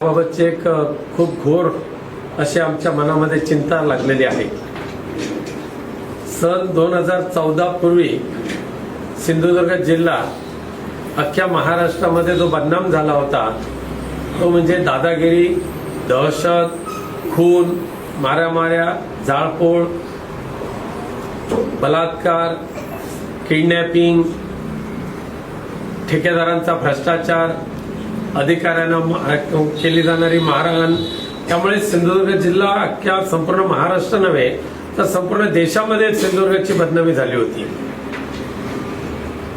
बाबतची एक खूप घोर अशी आमच्या मनामध्ये चिंता लागलेली आहे. सन दोन हजार चौदा पूर्वी सिंधुदुर्ग जिल्हा अख्ख्या महाराष्ट्रामध्ये जो बदनाम झाला होता तो म्हणजे दादागिरी दहशत खून माऱ्यामाऱ्या जाळपोळ बलात्कार किडनॅपिंग ठेकेदारांचा भ्रष्टाचार अधिकाऱ्यांना केली जाणारी मारहाण. त्यामुळे सिंधुदुर्ग जिल्हा अख्ख्या संपूर्ण महाराष्ट्र नव्हे तर संपूर्ण देशामध्ये सिंधुदुर्गची बदनामी झाली होती.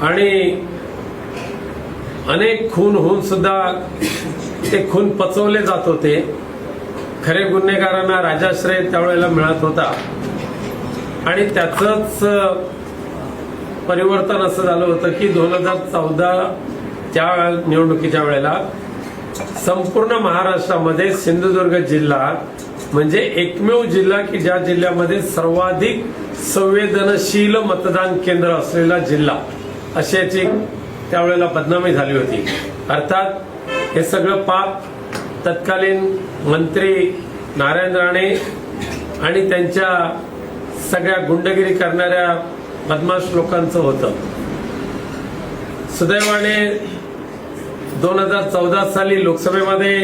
आणि अनेक खून होऊन सुद्धा ते खून पचवले जात होते. खरे गुन्हेगारांना राजाश्रय त्यावेळेला मिळत होता. आणि त्याचंच परिवर्तन असं झालं होतं की दोन हजार चौदा त्या निवडणुकीच्या वेळेला संपूर्ण महाराष्ट्रामध्ये सिंधुदुर्ग जिल्हा म्हणजे एकमेव जिल्हा की ज्या जिल्ह्यामध्ये सर्वाधिक संवेदनशील मतदान केंद्र असलेला जिल्हा अशी याची त्यावेळेला बदनामी झाली होती. अर्थात हे सगळं पाप तत्कालीन मंत्री नारायण राणे आणि त्यांच्या सगळ्या गुंडगिरी करणाऱ्या बदमाश लोकांचं होतं. सुदैवाने दोन हजार चौदा साली लोकसभेमध्ये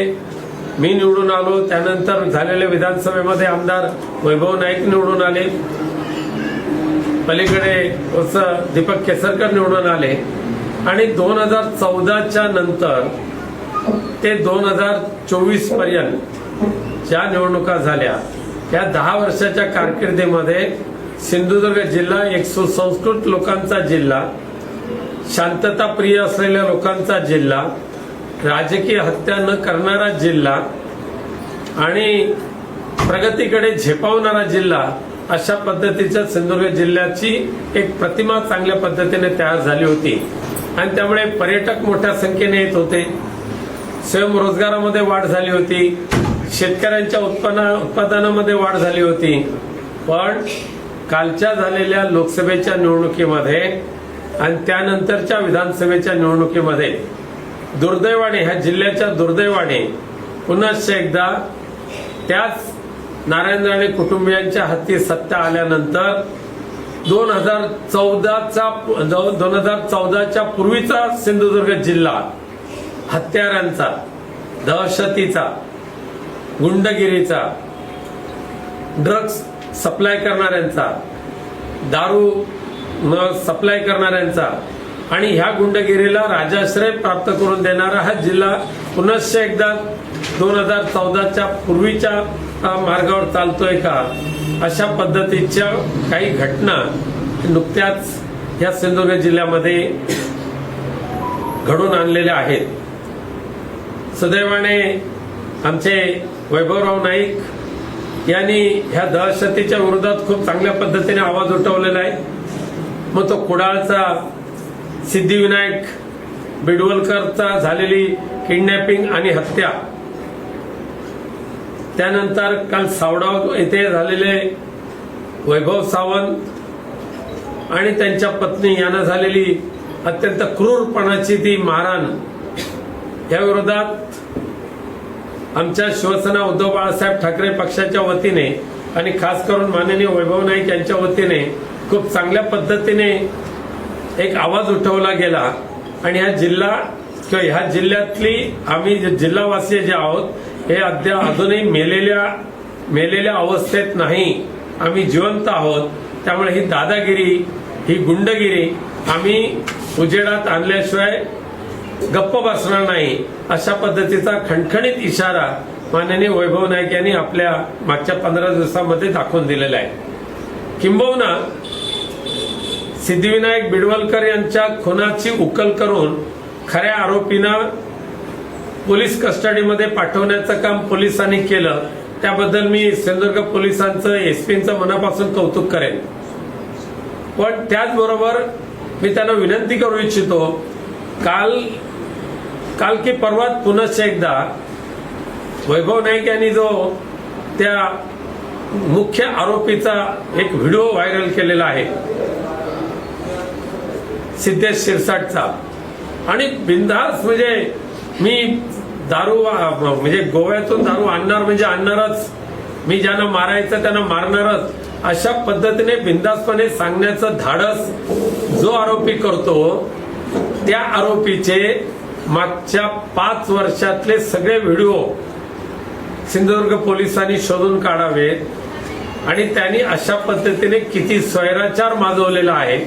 मी निवडून आलो. त्यानंतर झालेल्या विधानसभेमध्ये आमदार वैभव नाईक निवडून आले. पलीकडे दीपक केसरकर निवडून आले. आणि दोन हजार चौदाच्या नंतर ते दोन हजार चोवीसपर्यंत ज्या निवडणुका झाल्या त्या दहा वर्षाच्या कारकिर्दीमध्ये सिंधुदुर्ग जिल्हा एक सुसंस्कृत लोकांचा जिल्हा शांतता प्रिय असलेल्या लोकांचा जिल्हा राजकीय हत्या न करणारा जिल्हा आणि प्रगतीकडे झेपावणारा जिल्हा अशा पद्धतीच्या सिंधुदुर्ग जिल्ह्याची एक प्रतिमा चांगल्या पद्धतीने तयार झाली होती. आणि त्यामुळे पर्यटक मोठ्या संख्येने येत होते. स्वयंरोजगारामध्ये वाढ झाली होती. शेतकऱ्यांच्या उत्पन्न उत्पादनामध्ये वाढ झाली होती. पण कालच्या झालेल्या लोकसभेच्या निवडणुकीमध्ये आणि त्यानंतरच्या विधानसभेच्या निवडणुकीमध्ये दुर्दैवाने ह्या जिल्ह्याच्या दुर्दैवाने पुन्हा एकदा त्याच नारायण राणे कुटुंबियांच्या हाती सत्ता आल्यानंतर दोन हजार चौदाचा दोन हजार चौदाच्या पूर्वीचा सिंधुदुर्ग जिल्हा हत्यारांचा दहशतीचा गुंडगिरीचा ड्रग्स सप्लाय करणाऱ्यांचा दारू सप्लाय करणाऱ्यांचा आणि ह्या गुंडगिरीला राजाश्रय प्राप्त करून देणारा हा जिल्हा पुनश्च एकदा दोन हजार चौदाच्या पूर्वीच्या मार्गावर चालतोय का? अशा पद्धतीच्या काही घटना नुकत्याच या सिंधुदुर्ग जिल्ह्यामध्ये घडून आणलेल्या आहेत. सदैवाने आमचे वैभवराव नाईक यांनी ह्या दहशतीच्या विरोधात खूप चांगल्या पद्धतीने आवाज उठवलेला आहे. मग तो कुडाळचा सिद्धिविनायक बिडवलकरचा झालेली किडनॅपिंग आणि हत्या. त्यानंतर काल सावडाव येथे झालेले वैभव सावंत आणि त्यांच्या पत्नी यांना झालेली अत्यंत क्रूरपणाची ती मारहाण. या विरोधात आमच्या शिवसेना उद्धव बाळासाहेब ठाकरे पक्षाच्या वतीने आणि खास करून माननीय वैभव नाईक यांच्या वतीने खूप चांगल्या पद्धतीने एक आवाज उठवला गेला आणि हा जिल्हा किंवा ह्या जिल्ह्यातली आम्ही जे जिल्हावासीय जे आहोत हे अद्या अजूनही मेलेल्या मेलेल्या अवस्थेत नाही. आम्ही जिवंत आहोत. त्यामुळे ही दादागिरी ही गुंडगिरी आम्ही उजेडात आणल्याशिवाय गप्प बसणार नाही. अशा पद्धतीचा खणखणीत इशारा माननीय वैभव नाईक यांनी आपल्या मागच्या पंधरा दिवसामध्ये दाखवून दिलेला आहे. किंबहुना सिद्धिविनायक बिडवलकर यांच्या खुनाची उकल करून खऱ्या आरोपींना पोलीस कस्टडीमध्ये पाठवण्याचं काम पोलिसांनी केलं. त्याबद्दल मी सिंधुदुर्ग पोलिसांचं एसपींचं मनापासून कौतुक करेन. पण त्याचबरोबर मी त्यांना विनंती करू इच्छितो काल काल की परवात पुनश्च एकदा वैभव नाईक यांनी जो त्या मुख्य आरोपीचा एक व्हिडिओ व्हायरल केलेला आहे सिद्धेश शिरसाटचा. आणि बिंदास म्हणजे मी दारू म्हणजे गोव्यातून दारू आणणार म्हणजे आणणारच. मी ज्यांना मारायचं त्यांना मारणारच. अशा पद्धतीने बिंदासपणे सांगण्याचं धाडस जो आरोपी करतो त्या आरोपीचे मागच्या पाच वर्षातले सगळे व्हिडिओ सिंधुदुर्ग पोलिसांनी शोधून काढावेत. आणि त्यांनी अशा पद्धतीने किती स्वैराचार माजवलेला आहे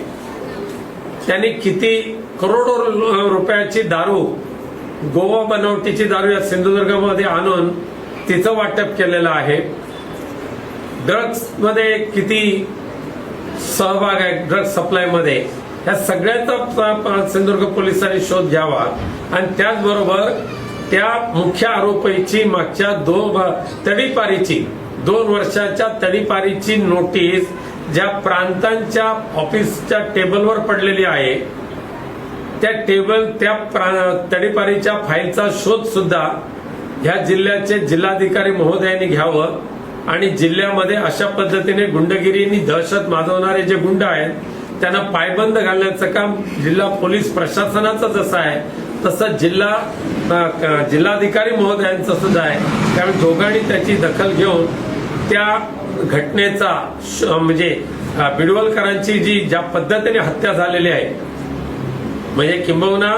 त्यांनी किती करोडो रुपयाची दारू गोवा बनावटीची दारू या सिंधुदुर्गमध्ये आणून तिचं वाटप केलेलं आहे. ड्रग्समध्ये किती सहभाग आहे ड्रग्स सप्लायमध्ये या सगळ्याचा सिंधुदुर्ग पोलिसांनी शोध घ्यावा. आणि त्याचबरोबर त्या मुख्य आरोपीची मागच्या दोन तडीपारीची दोन वर्षाच्या तडीपारीची नोटीस ज्या प्रांतांच्या ऑफिसच्या टेबलवर पडलेली आहे त्या टेबल त्या प्रा- तडीपारीच्या फाईलचा शोध सुद्धा ह्या जिल्ह्याचे जिल्हाधिकारी महोदयांनी घ्यावं आणि जिल्ह्यामध्ये अशा पद्धतीने गुंडगिरीनी दहशत माजवणारे जे गुंड आहेत त्यांना पायबंद घालण्याचं काम जिल्हा पोलीस प्रशासनाचं जसं आहे तसं जिल्हा जिल्हाधिकारी महोदयांचं सुद्धा आहे. त्यामुळे दोघांनी त्याची दखल घेऊन त्या घटनेचा श- म्हणजे बिडवलकरांची जी ज्या पद्धतीने हत्या झालेली आहे म्हणजे किंबहुना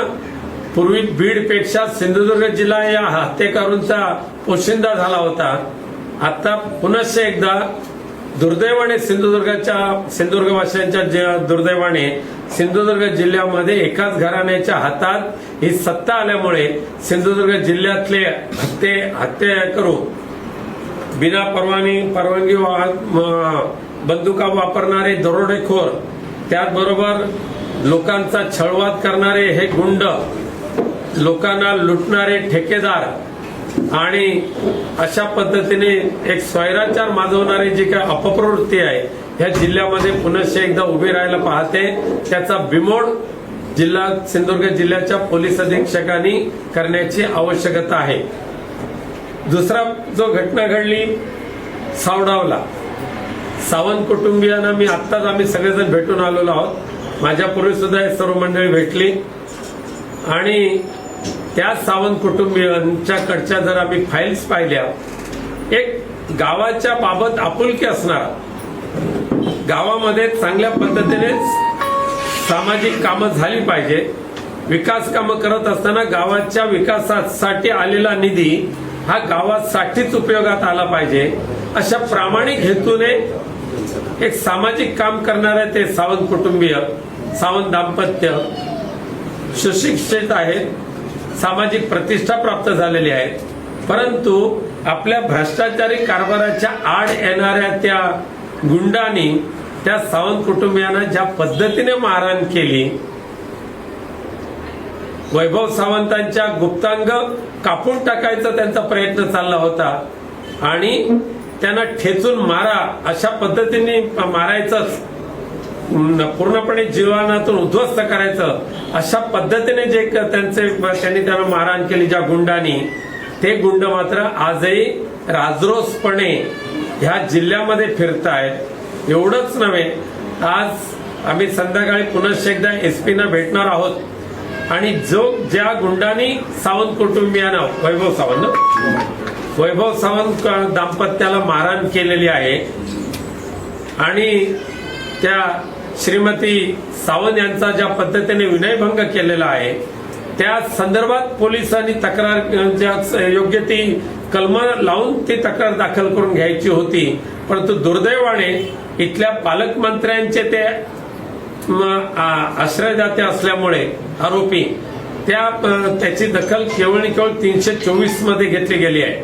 पूर्वी बीडपेक्षा सिंधुदुर्ग जिल्हा या हत्येकरूंचा पोशिंदा झाला होता. आता पुनश्च एकदा दुर्दैवाने सिंधुदुर्गच्या सिंधुदुर्गवासियांच्या दुर्दैवाने सिंधुदुर्ग जिल्ह्यामध्ये एकाच घराण्याच्या हातात ही सत्ता आल्यामुळे सिंधुदुर्ग जिल्ह्यातले हत्ये हत्या करू बिना परवानी परवानगी म- बंदुका वापरणारे दरोडेखोर त्याचबरोबर लोकांचा छळवाद करणारे हे गुंड लोकांना लुटणारे ठेकेदार आणि अशा पद्धतीने एक स्वैराचार माजवणारी जी काय अपप्रवृत्ती आहे ह्या जिल्ह्यामध्ये पुनश्च एकदा उभी राहायला पाहते. त्याचा बिमोड जिल्हा सिंधुदुर्ग जिल्ह्याच्या पोलीस अधीक्षकांनी करण्याची आवश्यकता आहे. दुसरा जो घटना घडली सावडावला. सावंत कुटुंबियांना मी आत्ताच आम्ही सगळेजण भेटून आलेलो आहोत. माझ्यापूर्वी सुद्धा हे सर्व मंडळी भेटली. आणि त्या सावंत कुटुंबियांच्याकडच्या जर आम्ही फाईल्स पाहिल्या एक गावाच्या बाबत आपुलकी असणारा. गावामध्ये चांगल्या पद्धतीने सामाजिक कामं झाली पाहिजे. विकास कामं करत असताना गावाच्या विकासासाठी आलेला निधी हा गावासाठीच उपयोगात आला पाहिजे. अशा प्रामाणिक हेतूने एक सामाजिक काम करणारे ते सावंत कुटुंबीय सावंत दाम्पत्य सुशिक्षित आहेत सामाजिक प्रतिष्ठा प्राप्त झालेली आहे परंतु आपल्या भ्रष्टाचारी कारभाराच्या आड येणाऱ्या त्या गुंडांनी त्या सावंत कुटुंबियांना ज्या पद्धतीने मारहाण केली वैभव सावंतांच्या गुप्तांग कापून टाकायचा त्यांचा प्रयत्न चालला होता. आणि त्यांना ठेचून मारा अशा पद्धतीने मारायचंच पूर्णपणे जीवनातून उद्ध्वस्त करायचं अशा पद्धतीने जे क- त्यांचे त्यांनी त्यांना मारहाण केली ज्या गुंडांनी ते गुंड मात्र आजही राजरोसपणे ह्या जिल्ह्यामध्ये फिरतायत. एवढंच नव्हे आज आम्ही संध्याकाळी पुनश्च एकदा एसपीना भेटणार आहोत. आणि जो ज्या गुंडांनी सावंत कुटुंबियांना वैभव सावंत वैभव सावंत दाम्पत्याला मारहाण केलेली आहे. आणि त्या श्रीमती सावंत यांचा ज्या पद्धतीने विनयभंग केलेला आहे त्या संदर्भात पोलिसांनी तक्रार योग्य ती कलम लावून ती तक्रार दाखल करून घ्यायची होती. परंतु दुर्दैवाने इथल्या पालकमंत्र्यांचे ते आश्रयदाते असल्यामुळे आरोपी त्या त्याची दखल केवळ आणि केवळ तीनशे चोवीसमध्ये घेतली गेली आहे.